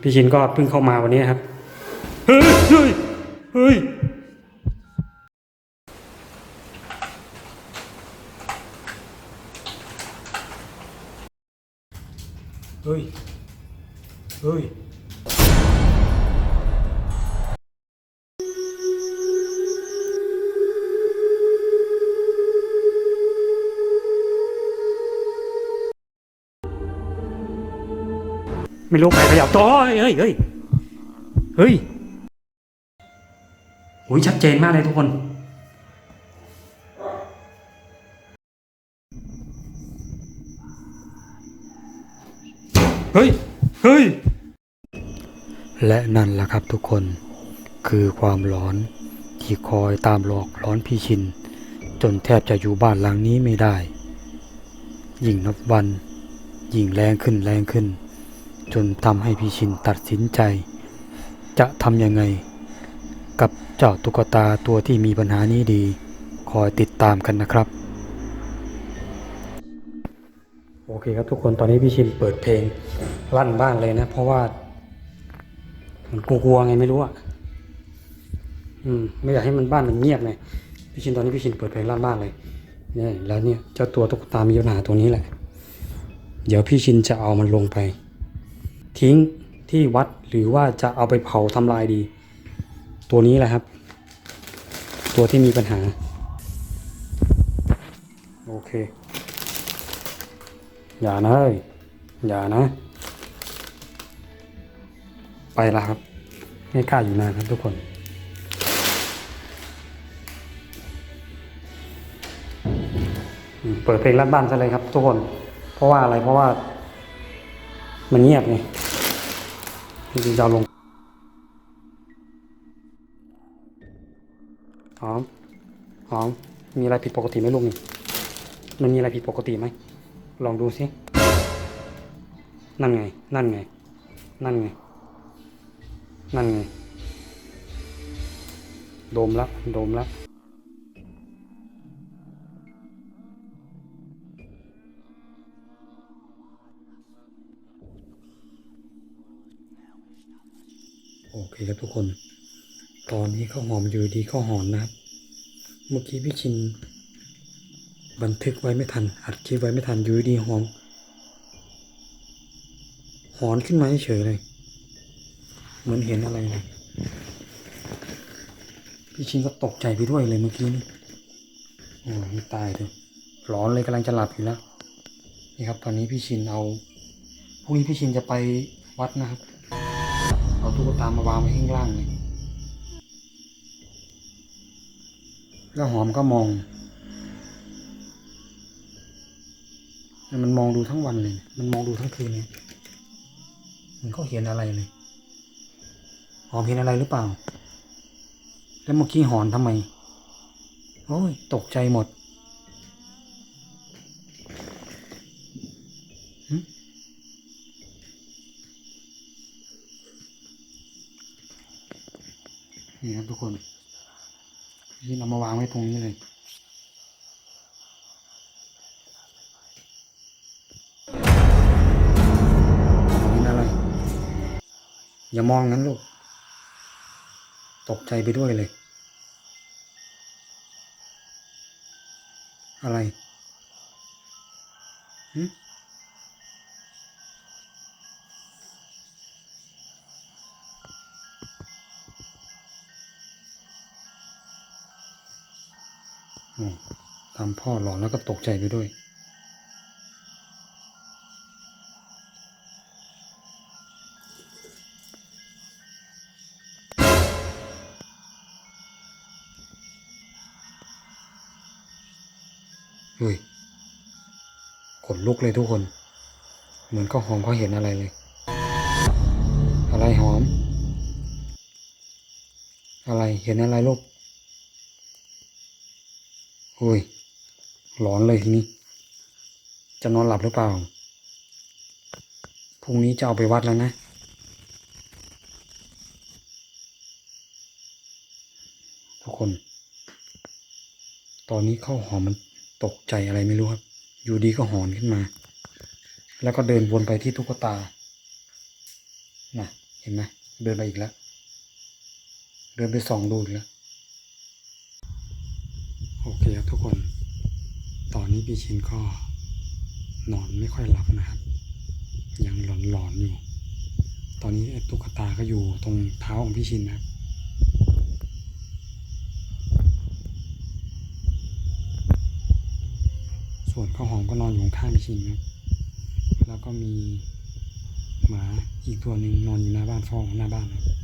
พี่ชินก็เพิ่งเข้ามาวันนี้ครับ เฮ้ย เฮ้ย เฮ้ย เฮ้ย เฮ้ย ไม่รู้ใครขยับตัวเฮ้ยเฮ้ยเฮ้ยโอ้ยชัดเจนมากเลยทุกคน เฮ้ย เฮ้ย และนั่นแหละครับทุกคน คือความหลอนที่คอยตามหลอกหลอนพี่ชิน จนแทบจะอยู่บ้านหลังนี้ไม่ได้ ยิ่งนับวัน ยิ่งแรงขึ้นแรงขึ้น จนทำให้พี่ชินตัดสินใจ จะทำยังไง กับเจ้าตุ๊กตาตัวที่มีปัญหานี้ดี คอยติดตามกันนะครับ โอเคครับทุกคนตอนนี้พี่ชินเปิดเพลงลั่นบ้านเลยนะ เพราะว่ามันกลัวๆไงไม่รู้อะอืมไม่อยากให้มันบ้านมันเงียบไงพี่ชินตอนนี้พี่ชินเปิดเพลงลั่นบ้านเลยเนี่ยแล้วเนี่ยเจ้าตัวตุ๊กตามีปัญหาตัวนี้แหละ เดี๋ยวพี่ชินจะเอามันลงไป ทิ้งที่วัดหรือว่าจะเอาไปเผาทำลายดี ตัวนี้แหละครับ ตัวที่มีปัญหา โอเค อย่านะเฮ้ยอย่านะ ไปละครับ ไม่กล้าอยู่นานครับทุกคนเปิดเพลงรัดบ้านซะเลยครับทุกคน เพราะว่าอะไรเพราะว่า มันเงียบไง จริงๆจะเอาลงหอมหอมมีอะไรผิดปกติไหมลูกนี่ มันมีอะไรผิดปกติไหม ลองดูสิ นั่นไง นั่นไง นั่นไง นั่นไง โดมละโดมละ โอเคครับทุกคน ตอนนี้ข้าวหอมอยู่ดีข้าวหอนนะครับ เมื่อกี้พี่ชินบันทึกไว้ไม่ทัน อัดคลิปไว้ไม่ทันอยู่ดีหอม หอนขึ้นมาเฉยเลย เหมือนเห็นอะไรเลยพี่ชินก็ตกใจไปด้วยเลยเมื่อกี้นี่โอ้ยตายเลยร้อนเลยกำลังจะหลับอยู่แล้ว นี่ครับ ตอนนี้พี่ชินเอาพรุ่งนี้พี่ชินจะไปวัดนะครับ ตุ๊กตามาวางไว้ข้างล่างเลยแล้วหอมก็มอง มันมองดูทั้งวันเลย มันมองดูทั้งคืนเลยมันก็เห็นอะไรเลย หอมเห็นอะไรหรือเปล่า แล้วเมื่อกี้หอนทำไม โอ้ย ตกใจหมด นี่ครับทุกคนที่เรามาวางไว้ตรงนี้เลยเห็นอะไร อย่ามองนั้นลูก ตกใจไปด้วยเลย อะไรหึโทำพ่อหลอนแล้วก็ตกใจไปด้วย เฮ้ยขนลุกเลยทุกคน เหมือนก็หอมเขาเห็นอะไรเลย อะไรหอม อะไรเห็นอะไรลูกเฮ้ย หลอนเลยทีนี้ จะนอนหลับหรือเปล่า พรุ่งนี้จะเอาไปวัดแล้วนะทุกคน ตอนนี้ข้าวหอมมันตกใจอะไรไม่รู้ครับ อยู่ดีก็หอนขึ้นมา แล้วก็เดินวนไปที่ตุ๊กตา น่ะ เห็นไหมเดินไปอีกแล้ว เดินไปส่องดูอีกแล้ว โอเคครับทุกคน ตอนนี้พี่ชินก็นอนไม่ค่อยหลับนะครับ ยังหลอนๆอยู่ ตอนนี้ตุ๊กตาก็อยู่ตรงเท้าของพี่ชินนะครับส่วนข้าวหอมก็นอนอยู่ข้างพี่ชินนะครับ แล้วก็มีหมาอีกตัวหนึ่งนอนอยู่หน้าบ้านเฝ้าหน้าบ้านนะครับ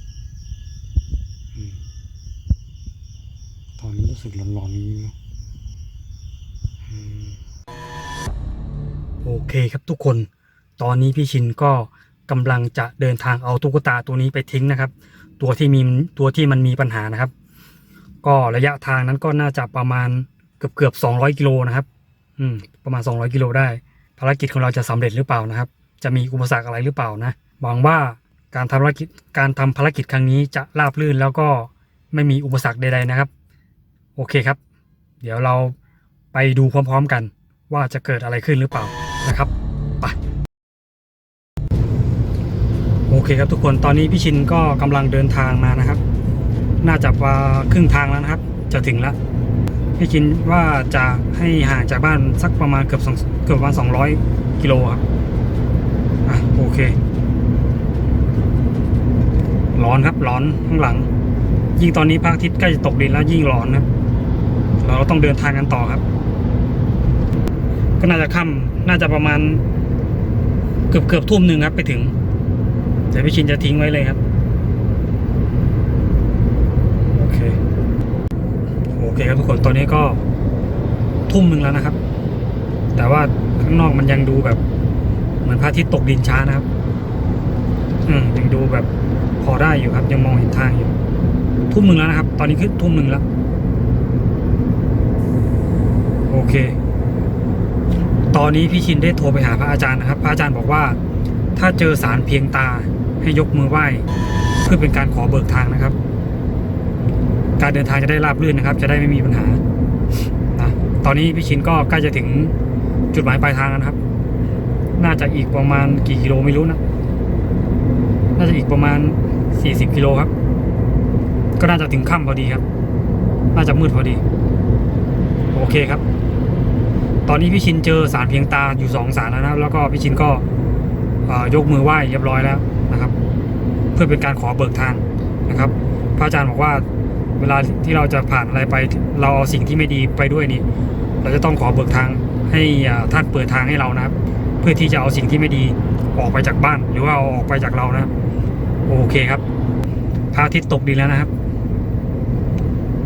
ตอนนี้รู้สึกหลอนๆนิดนึงเนอะ โอเคครับทุกคน ตอนนี้พี่ชินก็กำลังจะเดินทางเอาตุ๊กตาตัวนี้ไปทิ้งนะครับ ตัวที่มีตัวที่มันมีปัญหานะครับ ก็ระยะทางนั้นก็น่าจะประมาณเกือบเกือบสองร้อยกิโลนะครับ อืม ประมาณ200กิโลได้ ภารกิจของเราจะสำเร็จหรือเปล่านะครับ จะมีอุปสรรคอะไรหรือเปล่านะหวังว่าการทำภารกิจการทำภารกิจครั้งนี้จะราบรื่นแล้วก็ไม่มีอุปสรรคใดๆนะครับ โอเคครับ เดี๋ยวเราไปดูพร้อมๆกันว่าจะเกิดอะไรขึ้นหรือเปล่า นะครับไปโอเคครับทุกคนตอนนี้พี่ชินก็กำลังเดินทางมานะครับ น่าจะว่าครึ่งทางแล้วนะครับ จะถึงแล้วพี่คิดว่าจะให้ห่างจากบ้านสักประมาณเกือบสองเกือบประมาณสองร้อยกิโลครับอะโอเค ร้อนครับร้อนข้างหลัง ยิ่งตอนนี้พระอาทิตย์ใกล้จะตกดินแล้วยิ่งร้อนครับเราต้องเดินทางกันต่อครับ ก็น่าจะค่ำน่าจะประมาณเกือบเกือบทุ่มหนึ่งครับ ไปถึงเดี๋ยวพี่ชินจะทิ้งไว้เลยครับ โอเค โอเคครับทุกคนตอนนี้ก็ทุ่มหนึ่งแล้วนะครับ แต่ว่าข้างนอกมันยังดูแบบ เหมือนพระอาทิตย์ตกดินช้านะครับ อืมยังดูแบบพอได้อยู่ครับ ยังมองเห็นทางอยู่ ทุ่มหนึ่งแล้วนะครับ ตอนนี้คือทุ่มหนึ่งแล้ว โอเค ตอนนี้พี่ชินได้โทรไปหาพระอาจารย์นะครับ พระอาจารย์บอกว่า ถ้าเจอสารเพียงตาให้ยกมือไหว้เพื่อเป็นการขอเบิกทางนะครับ การเดินทางจะได้ราบรื่นนะครับ จะได้ไม่มีปัญหานะตอนนี้พี่ชินก็ใกล้จะถึงจุดหมายปลายทางแล้วนะครับ น่าจะอีกประมาณกี่กิโลไม่รู้นะ น่าจะอีกประมาณ 40 กิโลครับ ก็น่าจะถึงค่ำพอดีครับ น่าจะมืดพอดี โอเคครับ ตอนนี้พี่ชินเจอสารเพียงตาอยู่สองสารแล้วนะครับ แล้วก็พี่ชินก็ยกมือไหว้เรียบร้อยแล้วนะครับ เพื่อเป็นการขอเบิกทางนะครับ พระอาจารย์บอกว่าเวลาที่เราจะผ่านอะไรไป เราเอาสิ่งที่ไม่ดีไปด้วยนี่ เราจะต้องขอเบิกทางให้ท่านเปิดทางให้เรานะครับ เพื่อที่จะเอาสิ่งที่ไม่ดีออกไปจากบ้าน หรือว่าเอาออกไปจากเรานะครับ โอเคครับพระอาทิตย์ตกดินแล้วนะครับ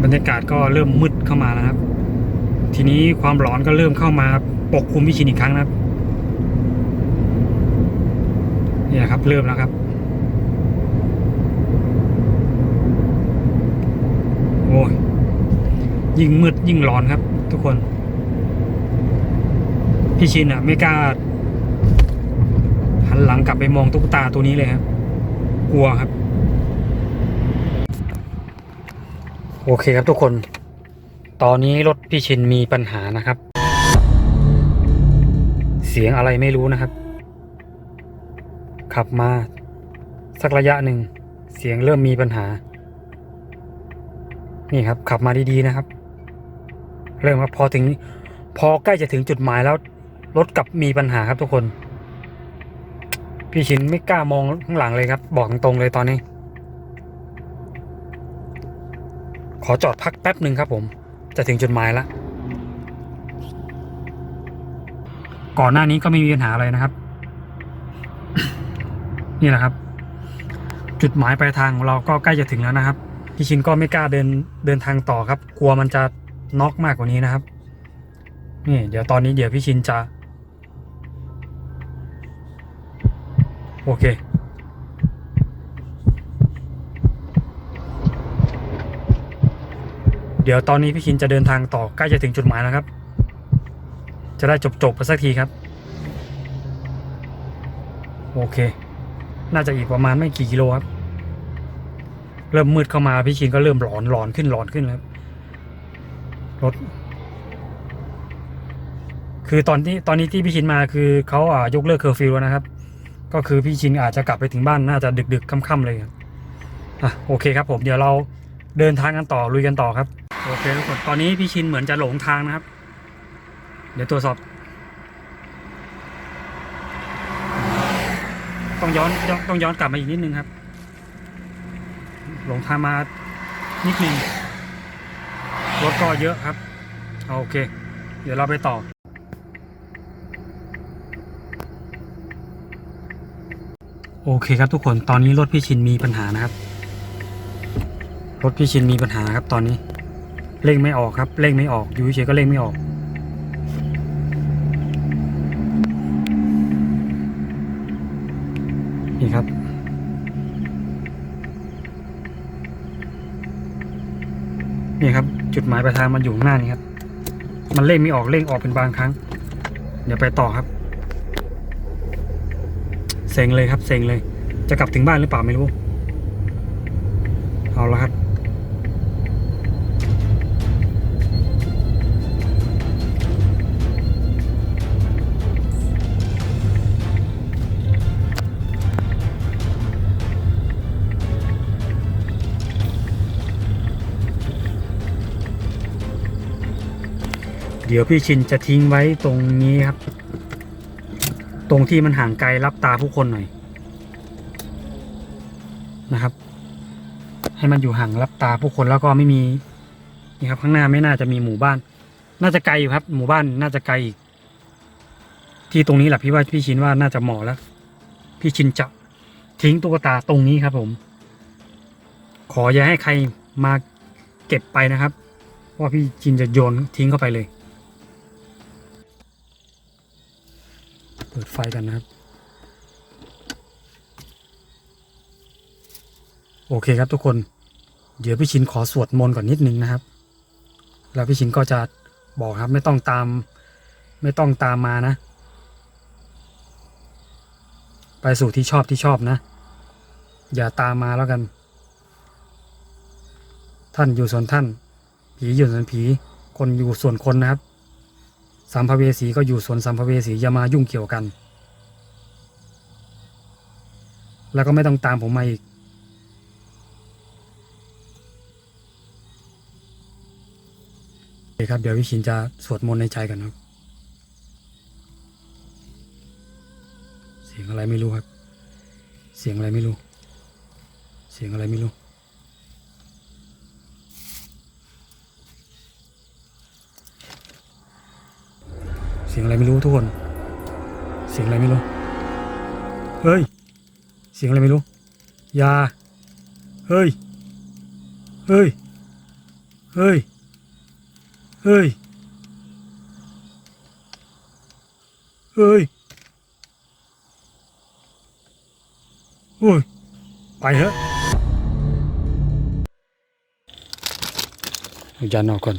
บรรยากาศก็เริ่มมืดเข้ามาแล้วนะครับ ทีนี้ความร้อนก็เริ่มเข้ามาปกคลุมพิชินอีกครั้งนะครับเนี่ยครับ เริ่มแล้วครับโอ้ยยิ่งมืดยิ่งร้อนครับ ทุกคน พี่ชินอะ ไม่กล้าหันหลังกลับไปมองตุ๊กตาตัวนี้เลยครับกลัวครับ โอเคครับทุกคน ตอนนี้รถ พี่ชินมีปัญหานะครับ เสียงอะไรไม่รู้นะครับ ขับมา สักระยะหนึ่ง เสียงเริ่มมีปัญหา นี่ครับ ขับมาดีๆนะครับ เริ่มครับพอถึง พอใกล้จะถึงจุดหมายแล้ว รถกลับมีปัญหาครับทุกคน พี่ชินไม่กล้ามองข้างหลังเลยครับ บอกตรงเลยตอนนี้ ขอจอดพักแป๊บหนึ่งครับผม จะถึงจุดหมายแล้วก่อนหน้านี้ก็ไม่มีปัญหาอะไรนะครับ นี่แหละครับ จุดหมายปลายทางของเราก็ใกล้จะถึงแล้วนะครับพี่ชินก็ไม่กล้าเดินเดินทางต่อครับ กลัวมันจะน็อกมากกว่านี้นะครับ นี่ เดี๋ยวตอนนี้เดี๋ยวพี่ชินจะ โอเค ดี๋ยวตอนนี้พี่ชินจะเดินทางต่อใกล้จะถึงจุดหมายแล้วครับ จะได้จบๆไปสักทีครับ โอเค น่าจะอีกประมาณไม่กี่กิโลครับ เริ่มมืดเข้ามาพี่ชินก็เริ่มหลอนหลอนขึ้นหลอนขึ้นแล้วครับรถคือตอนที่ตอนนี้ที่พี่ชินมาคือเขาอ่ายกเลิกเคอร์ฟิวแล้วนะครับ ก็คือพี่ชินอาจจะกลับไปถึงบ้านน่าจะดึกๆค่ำๆเลยอะโอเคครับผมเดี๋ยวเราเดินทางกันต่อลุยกันต่อครับ โอเคทุกคนตอนนี้พี่ชินเหมือนจะหลงทางนะครับ เดี๋ยวตรวจสอบ ต้องย้อนต้องย้อนกลับมาอีกนิดนึงครับ หลงทางมานิดนึงรถก็เยอะครับ โอเค เดี๋ยวเราไปต่อโอเคครับทุกคนตอนนี้รถพี่ชินมีปัญหานะครับ รถพี่ชินมีปัญหาครับตอนนี้ เร่งไม่ออกครับเร่งไม่ออกอยู่เฉยก็เร่งไม่ออก นี่ครับ นี่ครับ จุดหมายปลายทางมันอยู่ข้างหน้านี่ครับ มันเร่งไม่ออกเร่งออกเป็นบางครั้ง เดี๋ยวไปต่อครับเซ็งเลยครับเซ็งเลย จะกลับถึงบ้านหรือเปล่าไม่รู้ เอาละครับ เดี๋ยวพี่ชินจะทิ้งไว้ตรงนี้ครับ ตรงที่มันห่างไกลรับตาผู้คนหน่อยนะครับ ให้มันอยู่ห่างรับตาผู้คนแล้วก็ไม่มีนี่ครับ ข้างหน้าไม่น่าจะมีหมู่บ้าน น่าจะไกลอยู่ครับ หมู่บ้านน่าจะไกลอีก ที่ตรงนี้แหละพี่ว่าพี่ชินว่าน่าจะเหมาะแล้ว พี่ชินจะทิ้งตุ๊กตาตรงนี้ครับ ผม ขออย่าให้ใครมาเก็บไปนะครับเพราะว่าพี่ชินจะโยนทิ้งเข้าไปเลย เปิดไฟกันนะครับ โอเคครับทุกคน เดี๋ยวพี่ชินขอสวดมนต์ก่อนนิดนึงนะครับ แล้วพี่ชินก็จะบอกครับไม่ต้องตาม ไม่ต้องตามมานะ ไปสู่ที่ชอบที่ชอบนะ อย่าตามมาแล้วกัน ท่านอยู่ส่วนท่าน ผีอยู่ส่วนผี คนอยู่ส่วนคนนะครับ สัมภเวสีก็อยู่ส่วนสัมภเวสีอย่ามายุ่งเกี่ยวกัน แล้วก็ไม่ต้องตามผมมาอีก โอเคครับ เดี๋ยววิชินจะสวดมนต์ในใจกันครับ เสียงอะไรไม่รู้ครับ เสียงอะไรไม่รู้ เสียงอะไรไม่รู้ เสียงอะไรไม่รู้ทุกคน เสียงอะไรไม่รู้ เฮ้ย เสียงอะไรไม่รู้ยาเฮ้ย เฮ้ย เฮ้ย เฮ้ย เฮ้ย โอ้ย ไปเถอะอายันออกก่อน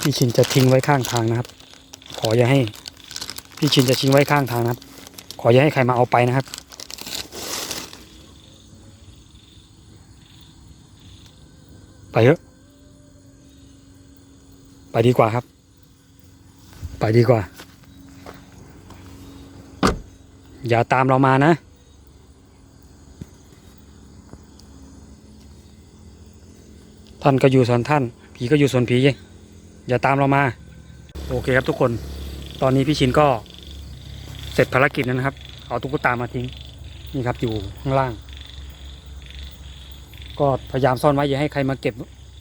พี่ชินจะทิ้งไว้ข้างทางนะครับ ขออย่าให้ พี่ชินจะทิ้งไว้ข้างทางนะครับ ขออย่าให้ใครมาเอาไปนะครับ ไปเถอะไปดีกว่าครับ ไปดีกว่า อย่าตามเรามานะท่านก็อยู่ส่วนท่าน ผีก็อยู่ส่วนผีอย่าตามเรามา โอเคครับทุกคน ตอนนี้พี่ชินก็เสร็จภารกิจแล้วนะครับ เอาตุ๊กตามาทิ้ง นี่ครับอยู่ข้างล่าง ก็พยายามซ่อนไว้อย่าให้ใครมาเก็บ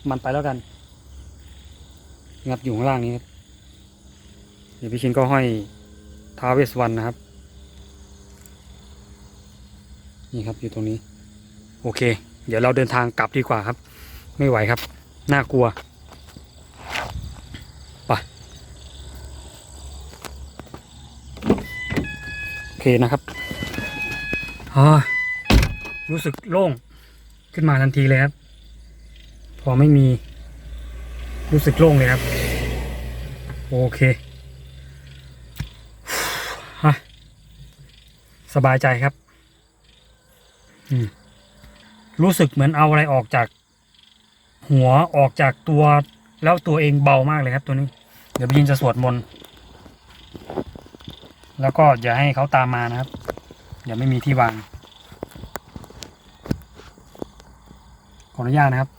มันไปแล้วกันนี่ครับอยู่ข้างล่างนี้ครับเดี๋ยวพี่ชินก็ห้อยท้าวเวสสวรรณนะครับ นี่ครับอยู่ตรงนี้ โอเค เดี๋ยวเราเดินทางกลับดีกว่าครับ ไม่ไหวครับ น่ากลัว ไป โอ เคนะครับอ๋อรู้สึกโล่งขึ้นมาทันทีเลยครับ พอไม่มี รู้สึกโล่งเลยครับ โอเคฮะสบายใจครับรู้สึกเหมือนเอาอะไรออกจาก หัวออกจากตัว แล้วตัวเองเบามากเลยครับตัวนี้ เดี๋ยวพี่ยินจะสวดมนต์ แล้วก็อย่าให้เขาตามมานะครับเดี๋ยวไม่มีที่วาง ขออนุญาตนะครับ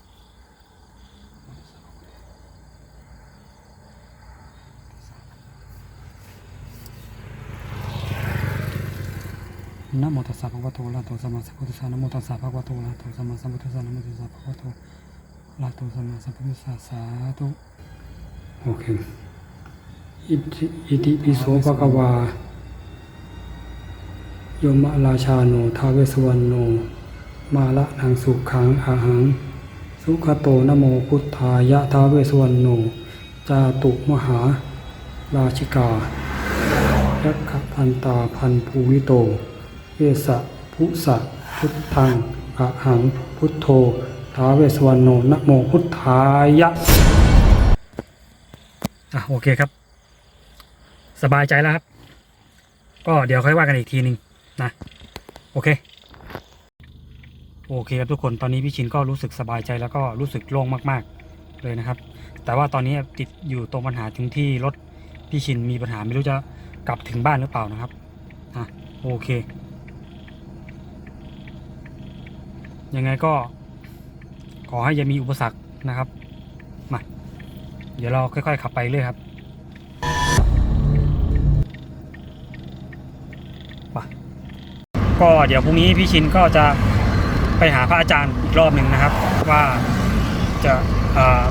นะโมตัสสะภะคะวะโตอะระหะโตสัมมาสัมพุทธัสสะนะโมตัสสะภะคะวะโตอะระหะโตสัมมาสัมพุทธัสสะนะโมตัสสะภะคะวะโตอะระหะโตสัมมาสัมพุทธัสสะสาธุโอเคอิติปิโสภะคะวา ยมราชาโนทาเวสวรรณโน มาละนังสุขังอาหัง สุขโตนโมพุทธายะทาเวสวรรณโน จาตุมหา ราชิกายักขพันตาพันภูวิโต เวสะพุสะพุทธังอะหังพุทโธท้าเวสวรรณโนนโมพุทธายะอะโอเคครับ สบายใจแล้วครับ ก็เดี๋ยวค่อยว่ากันอีกทีหนึ่ง นะ โอเค โอเคครับทุกคนตอนนี้พี่ชินก็รู้สึกสบายใจแล้วก็รู้สึกโล่งมากๆเลยนะครับ แต่ว่าตอนนี้ติดอยู่ตรงปัญหาถึงที่รถพี่ชินมีปัญหาไม่รู้จะกลับถึงบ้านหรือเปล่านะครับอะโอเค ยังไงก็ขอให้อย่ามีอุปสรรคนะครับมาเดี๋ยวเราค่อยๆขับไปเรื่อยครับ ก็เดี๋ยวพรุ่งนี้พี่ชินก็จะไปหาพระอาจารย์อีกรอบหนึ่งนะครับ ว่าจะ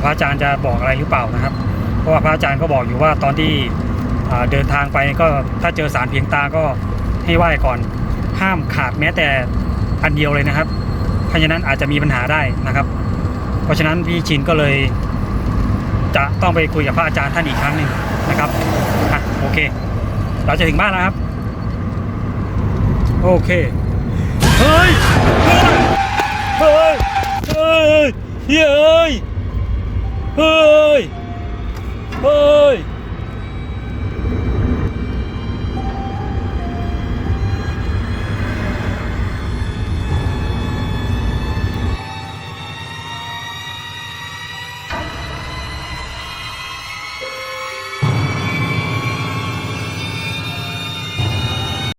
พระอาจารย์จะบอกอะไรหรือเปล่านะครับ เพราะว่าพระอาจารย์ก็บอกอยู่ว่าตอนที่เดินทางไปก็ถ้าเจอสารเพียงตาก็ให้ไหว้ก่อนห้ามขาดแม้แต่อันเดียวเลยนะครับเพราะฉะนั้นอาจจะมีปัญหาได้นะครับ เพราะฉะนั้นพี่ชินก็เลยจะต้องไปคุยกับพระอาจารย์ท่านอีกครั้งหนึ่งนะครับอะโอเค เราจะถึงบ้านแล้วครับ โอเค เฮ้ย เฮ้ย เฮ้ย เฮ้ย เฮ้ย เฮ้ย